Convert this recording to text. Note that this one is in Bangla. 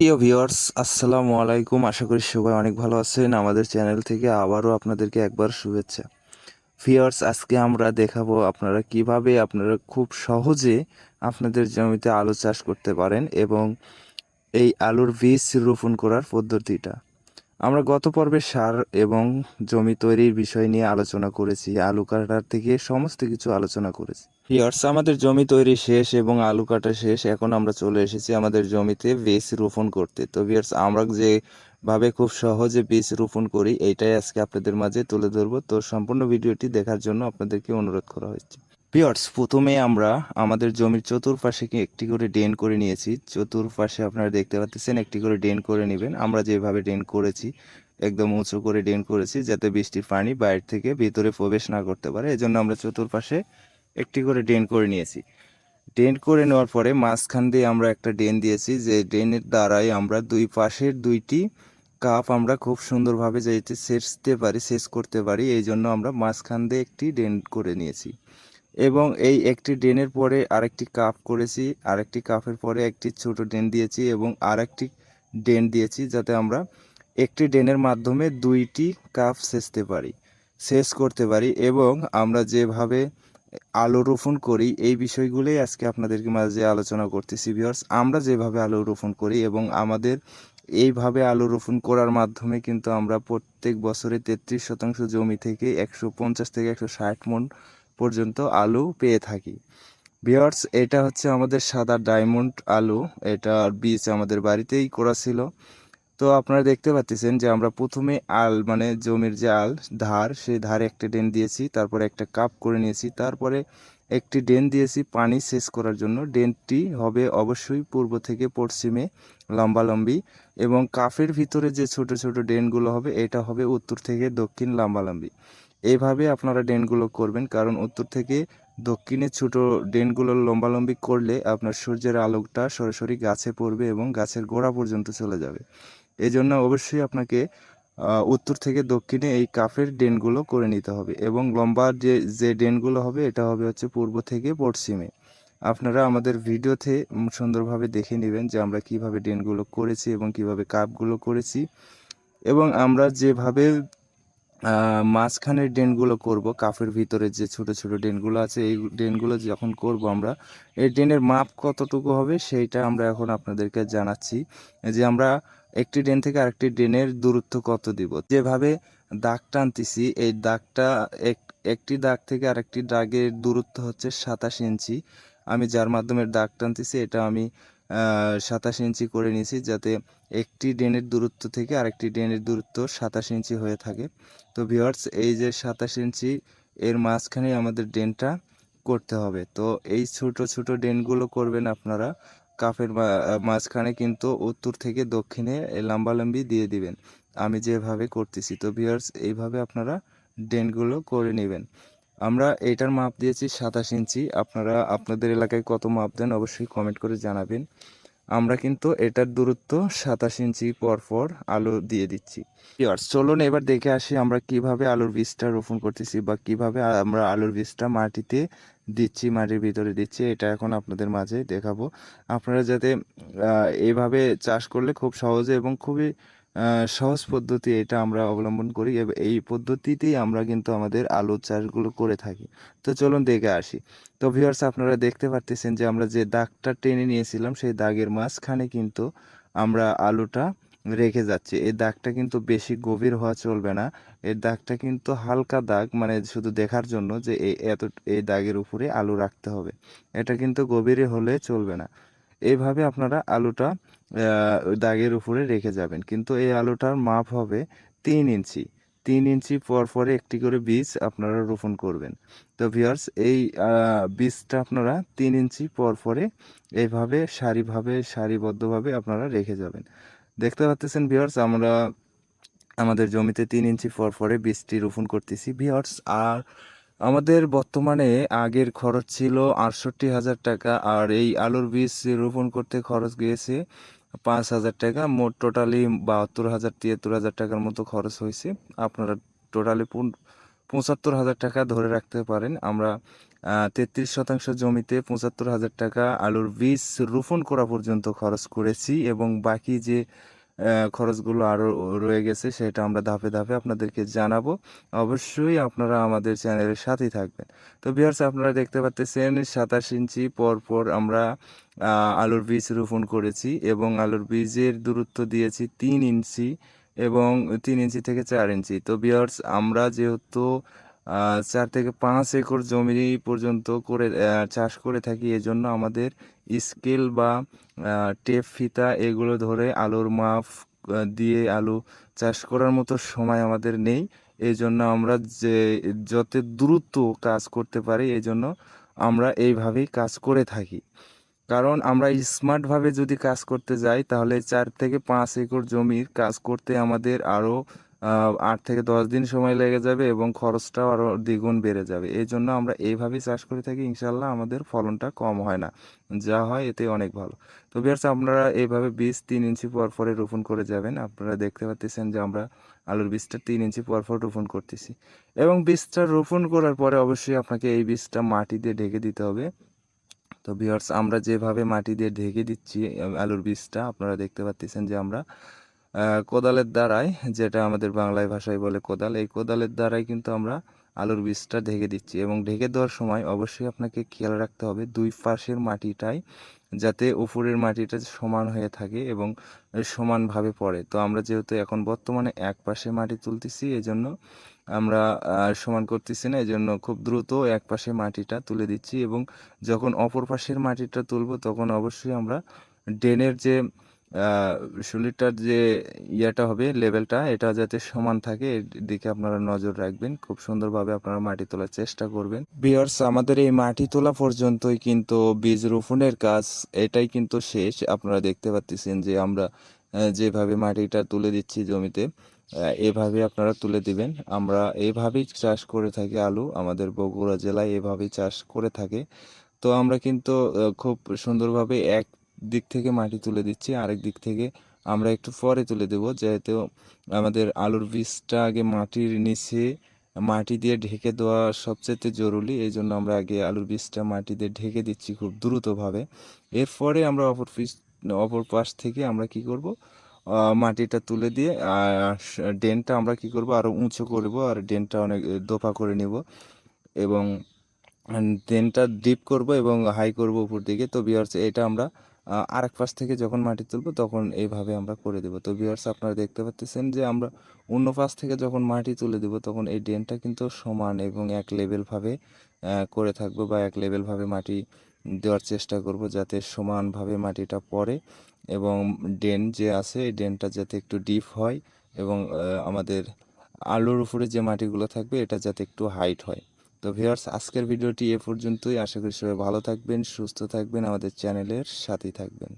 প্রিয় ভিউয়ার্স, আসসালামু আলাইকুম। আশা করি সবাই অনেক ভালো আছেন। আমাদের চ্যানেল থেকে আবারও আপনাদেরকে একবার শুভেচ্ছা। ভিউয়ার্স, আজকে আমরা দেখাবো আপনারা কীভাবে আপনারা খুব সহজে আপনাদের জমিতে আলু চাষ করতে পারেন এবং এই আলুর বীজ রোপণ করার পদ্ধতিটা। আমরা গত পর্বে সার এবং জমি তৈরির বিষয় নিয়ে আলোচনা করেছি, আলু কাটার থেকে সমস্ত কিছু আলোচনা করেছি। ভিউয়ার্স আমাদের জমি তৈরি শেষ এবং আলু কাটা শেষ, এখন আমরা চলে এসেছি আমাদের জমিতে বীজ রোপণ করতে। তো ভিউয়ার্স আমরা যে ভাবে খুব সহজে বীজ রোপণ করি এইটাই আজকে আপনাদের মাঝে তুলে ধরবো। তো সম্পূর্ণ ভিডিওটি দেখার জন্য আপনাদেরকে অনুরোধ করা হয়েছে ভিউয়ার্স প্রথমে আমরা আমাদের জমির চতুর্পাশে একটি করে ড্রেন করে নিয়েছি। চতুর্পাশে আপনারা দেখতে পাচ্ছেন একটি করে ড্রেন করে নেবেন। আমরা যেভাবে ড্রেন করেছি, একদম উঁচু করে ড্রেন করেছি যাতে বৃষ্টির পানি বাইরে থেকে ভিতরে প্রবেশ না করতে পারে। এজন্য আমরা চতুর্পাশে একটি করে ড্রেন করে নিয়েছি। ড্রেন করে নেওয়ার পরে মাঝখান দিয়ে আমরা একটা ড্রেন দিয়েছি। যে ড্রেনের দ্বারাই আমরা দুই পাশের দুইটি কাপ আমরা খুব সুন্দরভাবে যাইতে সেচতে পারি, সেচ করতে পারি। এই জন্য আমরা মাঝখান দিয়ে একটি ড্রেন করে নিয়েছি। এবং এই একটি ড্রেনের পরে আরেকটি কাপ করেছি, আরেকটি কাপের পরে একটি ছোট ড্রেন দিয়েছি এবং আরেকটি ড্রেন দিয়েছি যাতে আমরা একটি ড্রেনের মাধ্যমে দুইটি কাপ সেচতে পারি, সেচ করতে পারি এবং আমরা যেভাবে আলু রোপণ করি এই বিষয়গুলোই আজকে আপনাদেরকে মাঝে আলোচনা করতেছি ভিউয়ার্স আমরা যেভাবে আলু রোপণ করি এবং আমাদের এইভাবে আলু রোপণ করার মাধ্যমে কিন্তু আমরা প্রত্যেক বছরে তেত্রিশ শতাংশ জমি থেকে একশো পঞ্চাশ থেকে একশো ষাট মন পর্যন্ত আলু পেয়ে থাকি। ভিওয়ার্স এটা হচ্ছে আমাদের সাদা ডায়মন্ড আলু। এটা বীজ আমাদের বাড়িতেই করা ছিল। তো আপনারা দেখতে পাচ্ছেন যে আমরা প্রথমে আল মানে জমির যে আল, ধার, সেই ধারে একটা ড্রেন দিয়েছি, তারপরে একটা কাপ করে নিয়েছি, তারপরে একটি ড্রেন দিয়েছি পানি সেচ করার জন্য। ড্রেনটি হবে অবশ্যই পূর্ব থেকে পশ্চিমে লম্বালম্বি এবং কাফের ভিতরে যে ছোট ছোট ড্রেনগুলো হবে, এটা হবে উত্তর থেকে দক্ষিণ লম্বালম্বি। এইভাবে আপনারা ড্রেনগুলো করবেন। কারণ উত্তর থেকে দক্ষিণে ছোট ড্রেনগুলো লম্বালম্বি করলে আপনার সূর্যের আলোকটা সরাসরি গাছে পড়বে এবং গাছের গোড়া পর্যন্ত চলে যাবে। এই জন্য অবশ্যই আপনাকে উত্তর থেকে দক্ষিণে এই কাফের ড্রেনগুলো করে নিতে হবে এবং লম্বা যে যে ড্রেনগুলো হবে, এটা হবে হচ্ছে পূর্ব থেকে পশ্চিমে। আপনারা আমাদের ভিডিওতে সুন্দরভাবে দেখে নেবেন যে আমরা কীভাবে ড্রেনগুলো করেছি এবং কীভাবে কাপগুলো করেছি। এবং আমরা যেভাবে মাঝখানের ড্রেনগুলো করব, কাফের ভিতরে যে ছোট ছোট ড্রেনগুলো আছে, এই ড্রেনগুলো যখন করব আমরা, এই ড্রেনের মাপ কতটুকু হবে সেইটা আমরা এখন আপনাদেরকে জানাচ্ছি। যে আমরা একটি ড্রেন থেকে আরেকটি ড্রেনের দূরত্ব কত দিব? যেভাবে দাগ টানতেছি, এই দাগটা এক, একটি দাগ থেকে আরেকটি দাগের দূরত্ব হচ্ছে সাতাশ ইঞ্চি। আমি যার মাধ্যমে দাগ টানতেছি, এটা আমি সাতাশ ইঞ্চি করে নিয়েছি যাতে একটি ড্রেনের দূরত্ব থেকে আরেকটি ড্রেনের দূরত্ব সাতাশ ইঞ্চি হয়ে থাকে। তো ভিওয়ার্স এই যে সাতাশ ইঞ্চি, এর মাঝখানে আমাদের ড্রেনটা করতে হবে। তো এই ছোট ছোট ড্রেনগুলো করবেন আপনারা। কাফের মাঝখানে কিন্তু উত্তর থেকে দক্ষিণে লম্বালম্বি দিয়ে দিবেন। আমি যেভাবে করতেছি। তো ভিওয়ার্স এইভাবে আপনারা ড্রেনগুলো করে নেবেন। আমরা এটার মাপ দিয়েছি সাতাশ ইঞ্চি। আপনারা আপনাদের এলাকায় কত মাপ দেন অবশ্যই কমেন্ট করে জানাবেন। আমরা কিন্তু এটার দূরত্ব সাতাশ ইঞ্চি পর পর আলু দিয়ে দিচ্ছি। চলুন এবার দেখে আসি আমরা কীভাবে আলুর বীজটা রোপণ করতেছি বা কীভাবে আমরা আলুর বীজটা মাটিতে দিচ্ছি, মাটির ভিতরে দিচ্ছি, এটা এখন আপনাদের মাঝে দেখাবো। আপনারা যাতে এভাবে চাষ করলে খুব সহজে এবং খুবই সহজ পদ্ধতি এটা আমরা অবলম্বন করি এই পদ্ধতিতেই আমরা কিন্তু আমাদের আলু চাষগুলো করে থাকি। তো চলুন দেখে আসি। তো ভিউয়ার্স আপনারা দেখতে পারতেছেন যে আমরা যে দাগটা টেনে নিয়েছিলাম, সেই দাগের মাঝখানে কিন্তু আমরা আলুটা রেখে যাচ্ছি। এই দাগটা কিন্তু বেশি গভীর হওয়া চলবে না। এর দাগটা কিন্তু হালকা দাগ মানে শুধু দেখার জন্য যে এই এত, এই দাগের উপরে আলু রাখতে হবে। এটা কিন্তু গভীরে হলে চলবে না। এইভাবে আপনারা আলুটা দাগের উপরে রেখে যাবেন। কিন্তু এই আলুটার মাপ হবে তিন ইঞ্চি। তিন ইঞ্চি পর পরে একটি করে বীজ আপনারা রোপণ করবেন। তো ভিওর্স এই বীজটা আপনারা তিন ইঞ্চি পর পরে এইভাবে সারিভাবে, সারিবদ্ধভাবে আপনারা রেখে যাবেন। দেখতে পাচ্ছেন ভিওর্স আমরা আমাদের জমিতে তিন ইঞ্চি পর পরে বীজটি রোপণ করতেছি। ভিওর্স আর আমাদের বর্তমানে আগের খরচ ছিল আটষট্টি হাজার টাকা, আর এই আলুর বীজ রোপণ করতে খরচ গিয়েছে পাঁচ হাজার টাকা, মোট টোটালি বাহাত্তর হাজার, তিয়াত্তর হাজার টাকার মতো খরচ হয়েছে। আপনারা টোটালি পঁচাত্তর হাজার টাকা ধরে রাখতে পারেন। আমরা তেত্রিশ শতাংশ জমিতে পঁচাত্তর হাজার টাকা আলুর বীজ রোপণ করা পর্যন্ত খরচ করেছি এবং বাকি যে খরচগুলো আরও রয়ে গেছে, সেটা আমরা ধাপে ধাপে আপনাদেরকে জানাব। অবশ্যই আপনারা আমাদের চ্যানেলের সাথেই থাকবেন। তো বিহার্স আপনারা দেখতে পাচ্ছেন সাতাশ ইঞ্চি পর পর আমরা আলুর বীজ রোপণ করেছি এবং আলুর বীজের দূরত্ব দিয়েছি তিন ইঞ্চি এবং তিন ইঞ্চি থেকে চার ইঞ্চি। তো ভিউয়ার্স আমরা যেহেতু চার থেকে পাঁচ একর জমি পর্যন্ত করে চাষ করে থাকি। এজন্য আমাদের স্কেল বা টেপ, ফিতা এগুলো ধরে আলুর মাপ দিয়ে আলু চাষ করার মতো সময় আমাদের নেই। এই জন্য আমরা যে, যত দ্রুত কাজ করতে পারি এই জন্য আমরা এইভাবেই কাজ করে থাকি। কারণ আমরা স্মার্টভাবে যদি কাজ করতে যাই, তাহলে চার থেকে পাঁচ একর জমির কাজ করতে আমাদের আরও আট থেকে দশ দিন সময় লেগে যাবে এবং খরচটাও আরও দ্বিগুণ বেড়ে যাবে। এই জন্য আমরা এইভাবেই চাষ করে থাকি ইনশাল্লাহ আমাদের ফলনটা কম হয় না। যা হয় এতে অনেক ভালো। তো বিয়ার্স, আপনারা এইভাবে বীজ তিন ইঞ্চি পর পরে রোপণ করে যাবেন। আপনারা দেখতে পাচ্ছেন যে আমরা আলুর বীজটা তিন ইঞ্চি পর পর রোপণ করতেছি। এবং বীজটা রোপণ করার পরে অবশ্যই আপনাকে এই বীজটা মাটি দিয়ে ঢেকে দিতে হবে। তো ভিউয়ার্স আমরা যেভাবে মাটি দিয়ে ঢেকে দিচ্ছি আলুর বীজটা, আপনারা দেখতে পাচ্ছেন যে আমরা কোদালের দ্বারাই যেটা আমাদের বাংলায় ভাষায় বলে কোদাল, এই কোদালের দ্বারাই কিন্তু আমরা আলুর বীজটা ঢেকে দিচ্ছি এবং ঢেকে দেওয়ার সময় অবশ্যই আপনাকে খেয়াল রাখতে হবে দুই পাশের মাটিটাই যাতে উপরের মাটিটা সমান হয়ে থাকে এবং সমানভাবে পড়ে। তো আমরা যেহেতু এখন বর্তমানে এক পাশে মাটি তুলতেছি, এজন্য আমরা সমান করতেছি না, এজন্য খুব দ্রুত এক পাশে মাটিটা তুলে দিচ্ছি এবং যখন অপর পাশের মাটিটা তুলব, তখন অবশ্যই আমরা ড্রেনের যে শুলিটার যে ইয়েটা হবে, লেভেলটা, এটা যাতে সমান থাকে এর দিকে আপনারা নজর রাখবেন। খুব সুন্দরভাবে আপনারা মাটি তোলার চেষ্টা করবেন। বিয়ার্স আমাদের এই মাটি তোলা পর্যন্তই কিন্তু বীজ রোপণের কাজ, এটাই কিন্তু শেষ। আপনারা দেখতে পাচ্ছেন যে আমরা যেভাবে মাটিটা তুলে দিচ্ছি জমিতে এভাবে আপনারা তুলে দিবেন। আমরা এভাবেই চাষ করে থাকি আলু, আমাদের বগুড়া জেলায় এভাবেই চাষ করে থাকে। তো আমরা কিন্তু খুব সুন্দরভাবে এক দিক থেকে মাটি তুলে দিচ্ছি, আরেক দিক থেকে আমরা একটু পরে তুলে দেব, যেহেতু আমাদের আলুর বীজটা আগে মাটির নিচে মাটি দিয়ে ঢেকে দেওয়া সবচেয়ে জরুরি, এই জন্য আমরা আগে আলুর বীজটা মাটি দিয়ে ঢেকে দিচ্ছি খুব দ্রুতভাবে। এরপরে আমরা অপর পিস অপর পাশ থেকে আমরা কি করব? মাটিটা তুলে দিয়ে ড্রেনটা আমরা কি করব? আরও উঁচু করব, আর ড্রেনটা অনেক দোপা করে নেব। এবং, ড্রেনটা ডিপ করব এবং হাই করব উপর দিকে। তো বিয়ার্স এটা আমরা আরেক পাশ থেকে যখন মাটি তুলবো তখন এইভাবে আমরা করে দেব। তো বিয়ার্স আপনারা দেখতে পাচ্ছেন যে আমরা অন্য পাশ থেকে যখন মাটি তুলে দেব তখন এই ড্রেনটা কিন্তু সমান এবং এক লেভেলভাবে করে থাকব বা এক লেভেলভাবে মাটি দেওয়ার চেষ্টা করব যাতে সমানভাবে মাটিটা পড়ে এবং ড্রেন যে আছে এই ড্রেনটা যাতে একটু ডিপ হয় এবং আমাদের আলুর উপরে যে মাটিগুলো থাকবে এটা যাতে একটু হাইট হয়। তো ভিউয়ার্স, আজকের ভিডিওটি এ পর্যন্তই। আশা করি সবাই ভালো থাকবেন, সুস্থ থাকবেন, আমাদের চ্যানেলের সাথেই থাকবেন।